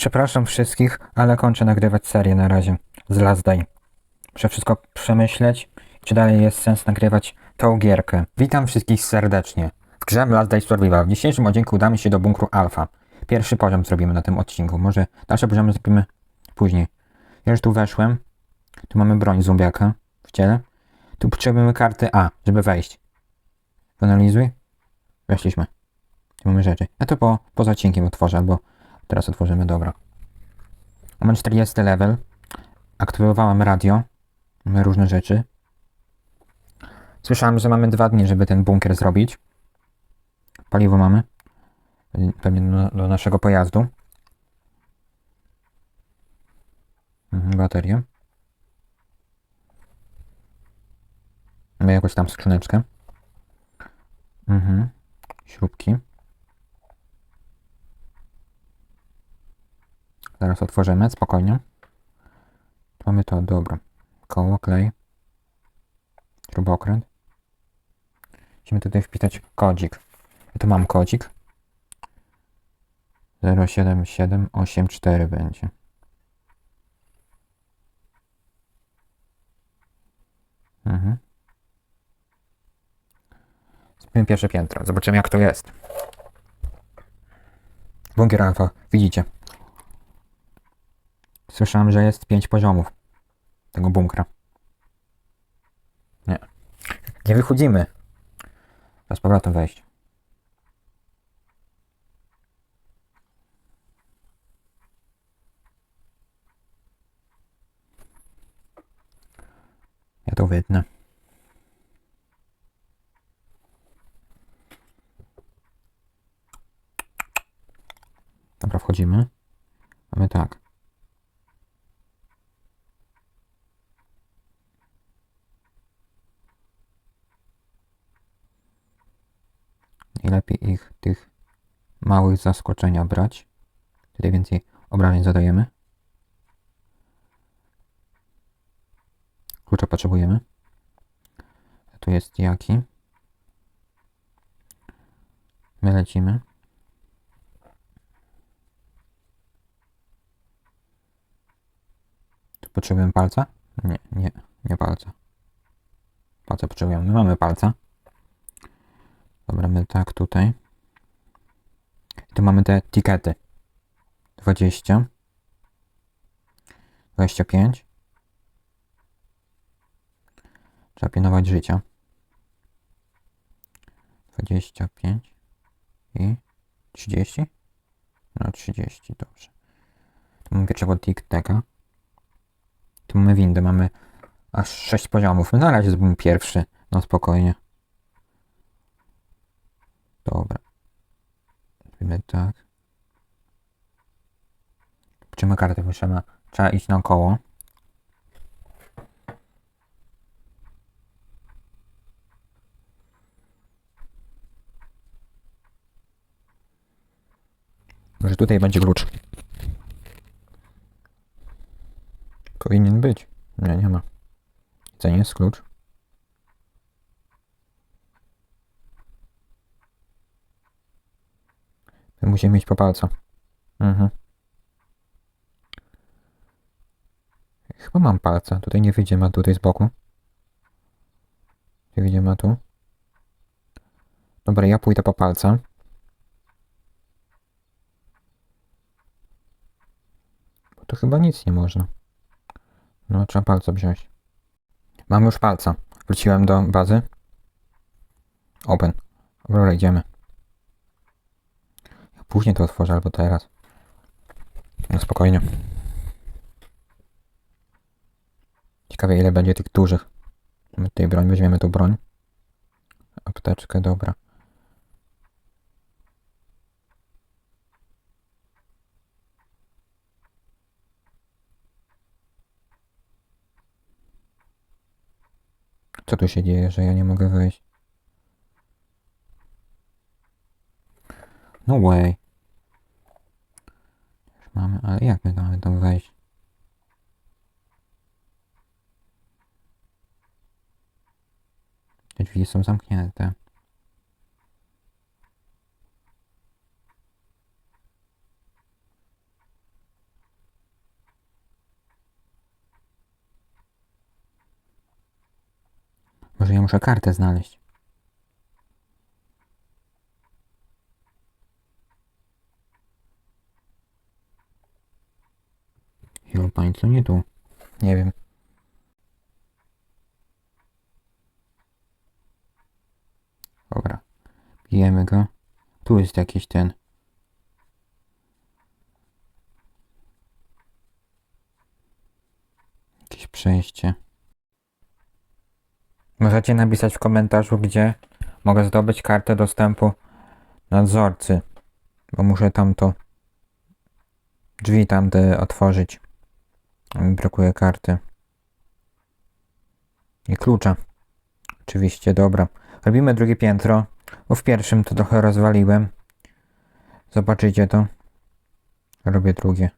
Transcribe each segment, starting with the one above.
Przepraszam wszystkich, ale kończę nagrywać serię na razie z Last Day. Muszę wszystko przemyśleć, czy dalej jest sens nagrywać tą gierkę. Witam wszystkich serdecznie. W grze Last Day Survival. W dzisiejszym odcinku udamy się do bunkru Alpha. Pierwszy poziom zrobimy na tym odcinku. Może dalsze poziomy zrobimy później. Ja już tu weszłem. Tu mamy broń zombiaka w ciele. Tu potrzebujemy karty A, żeby wejść. Analizuj. Weszliśmy. Tu mamy rzeczy. Ja to po, poza odcinkiem otworzę, albo teraz otworzymy, dobra. Mamy 40 level. Aktywowałem radio. Mamy różne rzeczy. Słyszałem, że mamy dwa dni, żeby ten bunkier zrobić. Paliwo mamy. Pewnie do, do naszego pojazdu. Mhm, baterię. Mamy jakąś tam skrzyneczkę. Mhm. Śrubki. Zaraz otworzymy, spokojnie. Mamy to, dobra. Koło, klej. Śrubokręt. Musimy tutaj wpisać kodzik. Ja tu mam kodzik. 07784 będzie. Mhm. Spróbujmy pierwsze piętro. Zobaczymy jak to jest. Bunkier alfa. Widzicie. Słyszałem, że jest 5 poziomów tego bunkra. Nie. Nie wychodzimy. Teraz z powrotem wejść. Ja to wytnę. Dobra, wchodzimy. Mamy tak. I lepiej ich, tych małych zaskoczenia brać. Wtedy więcej obrażeń zadajemy. Klucza potrzebujemy. Tu jest jaki. My lecimy. Tu potrzebujemy palca? Nie, nie, nie palca. Palca potrzebujemy. My mamy palca. Dobra, my tak tutaj. Tu mamy te etykiety. 20. 25. Trzeba pilnować życia. 25 i 30? No 30, dobrze. Tu mamy pierwszego tick-tacka. Tu mamy windę, mamy aż 6 poziomów. Na razie zrobimy pierwszy, no spokojnie. Dobra. Zrobimy tak. Wczymy kartę, musimy, trzeba iść naokoło. Może tutaj będzie klucz. Powinien być. Nie, nie ma. To nie jest klucz. Musimy mieć po palca. Mhm. Chyba mam palca. Tutaj nie wyjdziemy, a tutaj z boku. Nie wyjdziemy, a tu. Dobra, ja pójdę po palca. Bo tu chyba nic nie można. No, trzeba palca wziąć. Mam już palca. Wróciłem do bazy. Open. Dobra, idziemy. Później to otworzę, albo teraz. No spokojnie. Ciekawe ile będzie tych dużych. Mamy tutaj broń, weźmiemy tu broń. Apteczkę, dobra. Co tu się dzieje, że ja nie mogę wyjść? No way. Już mamy, ale jak my mamy tam wejść? Te drzwi są zamknięte. Może ja muszę kartę znaleźć. Nie tu? Nie wiem. Dobra. Bijemy go. Tu jest jakiś ten. Jakieś przejście. Możecie napisać w komentarzu, gdzie mogę zdobyć kartę dostępu nadzorcy. Bo muszę tamto drzwi tamte otworzyć. Mi brakuje karty. I klucza. Oczywiście, dobra. Robimy drugie piętro. Bo w pierwszym to trochę rozwaliłem. Zobaczycie to. Robię drugie.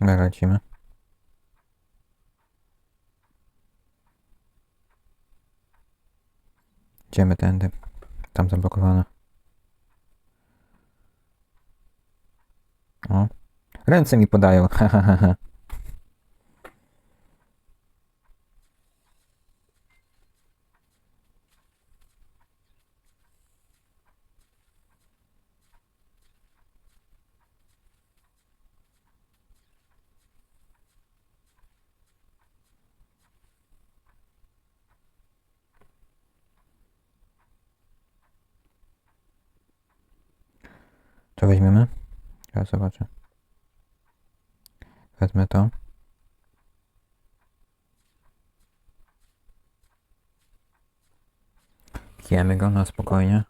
Lecimy. Idziemy tędy. Tam zablokowane. O. Ręce mi podają. Co weźmiemy? Ja zobaczę. Wezmę to. Pijemy go na spokojnie.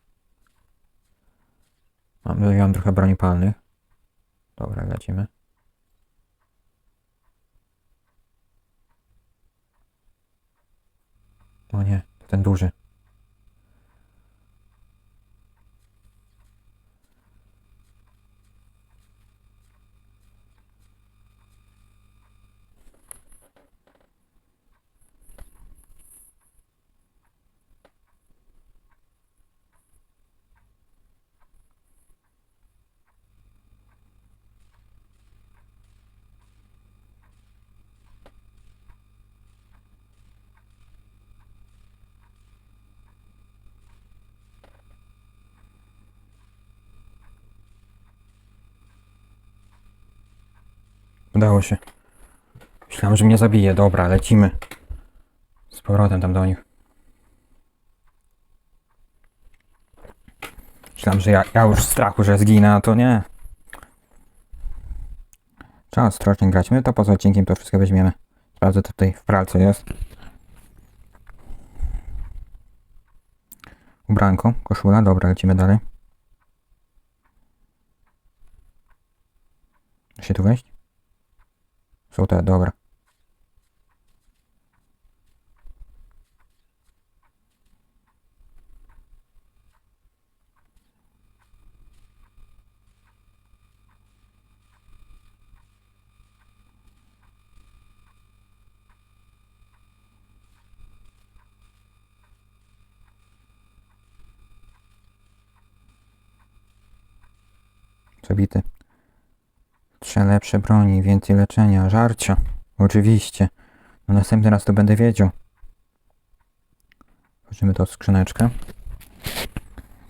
Mamy, ja mam trochę broni palnych. Dobra, lecimy. O nie, to ten duży. Udało się. Myślałem, że mnie zabije. Dobra, lecimy. Z powrotem tam do nich. Myślałem, że ja, ja już w strachu, że zginę, a to nie. Trzeba ostrożnie grać. My to poza odcinkiem to wszystko weźmiemy. Sprawdzę co tutaj w pralce jest. Ubranko, koszula, dobra, lecimy dalej. Da się tu wejść? Są te, dobra. Lepsze broni, więcej leczenia, żarcia. Oczywiście. No następny raz to będę wiedział. Włożymy to w skrzyneczkę.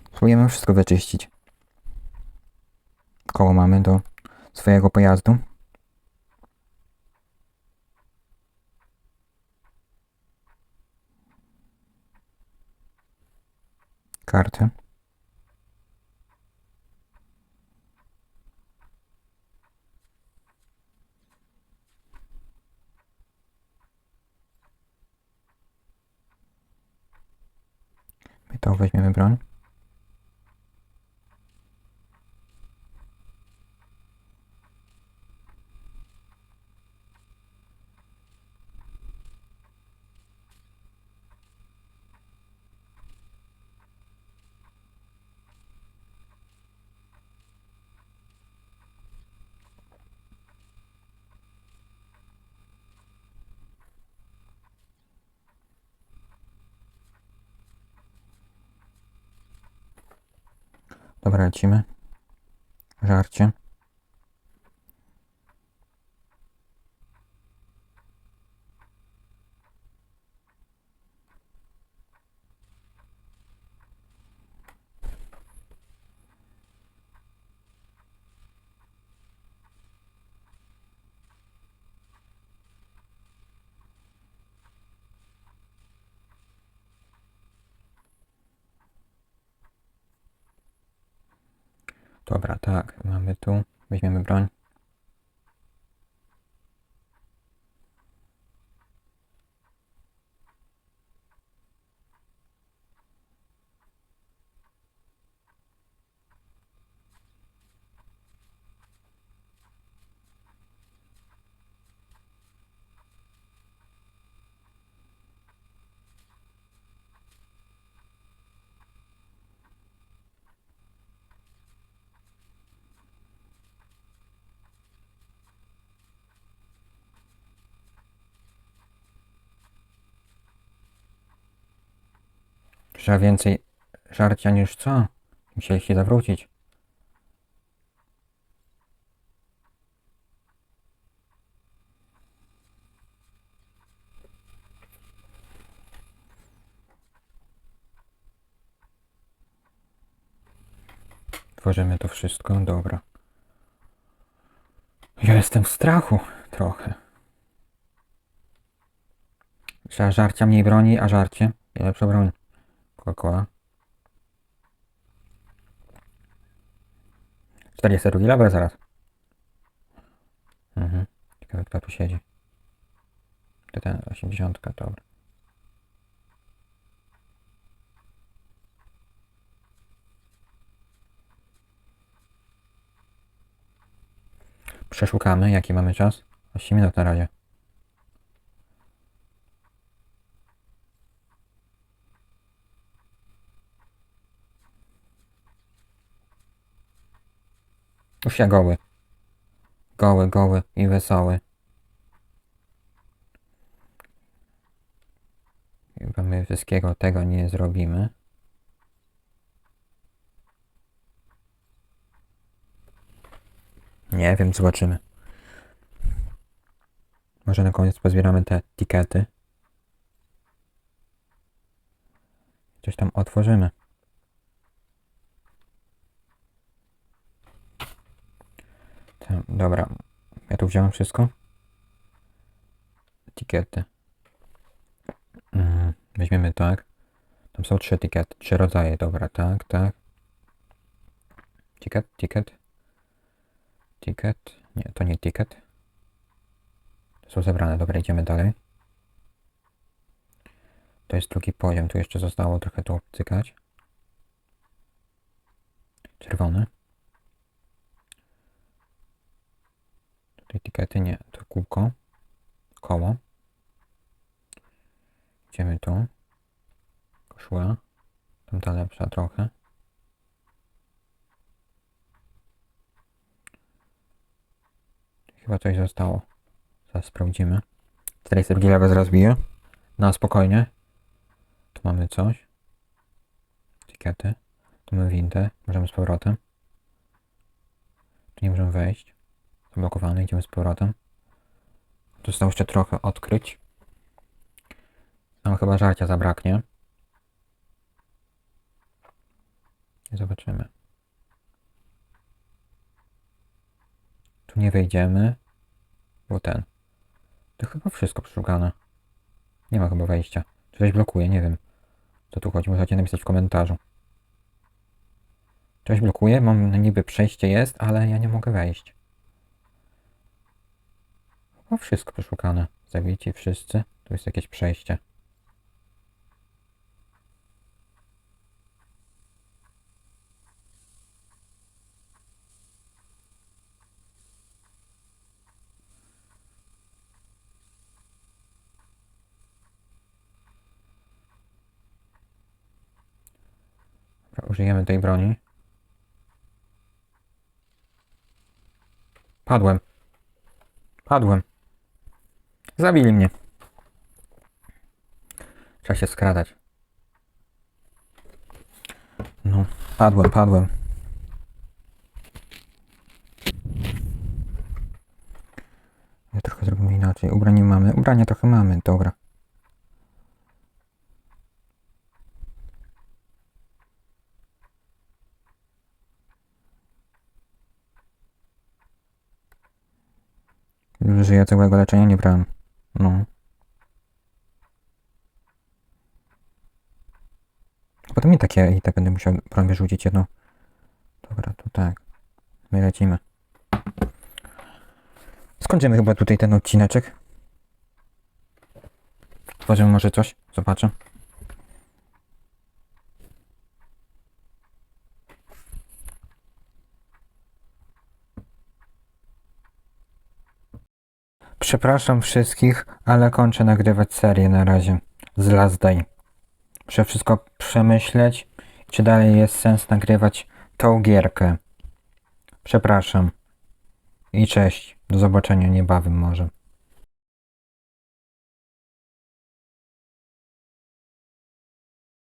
Spróbujemy wszystko wyczyścić. Koło mamy do swojego pojazdu. Karty. My to weźmiemy broń. Dobra, lecimy. Żarcie. Dobra, tak, mamy tu. Weźmiemy broń. Trzeba więcej żarcia niż co? Musieli się zawrócić. Tworzymy to wszystko, dobra. Ja jestem w strachu trochę. Trzeba żarcia mniej broni, a żarcie lepsza broń. Coca-Cola. 42 level zaraz. Mhm. Ciekawe kto tu siedzi. To ten 80, dobra. Przeszukamy, jaki mamy czas. 8 minut na razie. Ja goły. Goły, goły i wesoły. Chyba my wszystkiego tego nie zrobimy. Nie wiem, zobaczymy. Może na koniec pozbieramy te tikety. Coś tam otworzymy. Dobra. Ja tu wziąłem wszystko. Etykiety. Mm, weźmiemy tak. Tam są trzy etykiety, trzy rodzaje. Dobra, tak, tak. Ticket, ticket. Ticket. Nie, to nie ticket. To są zebrane. Dobra, idziemy dalej. To jest drugi poziom. Tu jeszcze zostało trochę tu obcykać. Czerwony. Etykiety nie, to kółko, koło. Idziemy tu. Koszula. Tamta lepsza trochę. Chyba coś zostało. Zaraz sprawdzimy. 400 level zaraz bije. Na spokojnie. Tu mamy coś. Etykiety. Tu mamy windę. Możemy z powrotem. Tu nie możemy wejść zablokowany, idziemy z powrotem. Zostało jeszcze trochę odkryć. Tam chyba żarcia zabraknie. Zobaczymy. Tu nie wejdziemy. Bo ten. To chyba wszystko przeszukane. Nie ma chyba wejścia. Czy coś blokuje, nie wiem. Co tu chodzi, możecie napisać w komentarzu. Coś blokuje, mam niby przejście jest, ale ja nie mogę wejść. O, wszystko przeszukane. Zabici wszyscy. Tu jest jakieś przejście. Użyjemy tej broni. Padłem. Padłem. Zabili mnie. Trzeba się skradać. No, padłem, padłem. Ja trochę zrobimy inaczej. Ubranie mamy. Ubrania trochę mamy, dobra. Że ja całego leczenia nie brałem. No. Potem i takie i tak będę musiał broń wyrzucić jedną. Dobra, to tak. my lecimy. Skończymy chyba tutaj ten odcineczek. Tworzymy może coś, zobaczę. Przepraszam wszystkich, ale kończę nagrywać serię na razie z Last Day. Muszę wszystko przemyśleć, czy dalej jest sens nagrywać tą gierkę. Przepraszam. I cześć. Do zobaczenia niebawem może.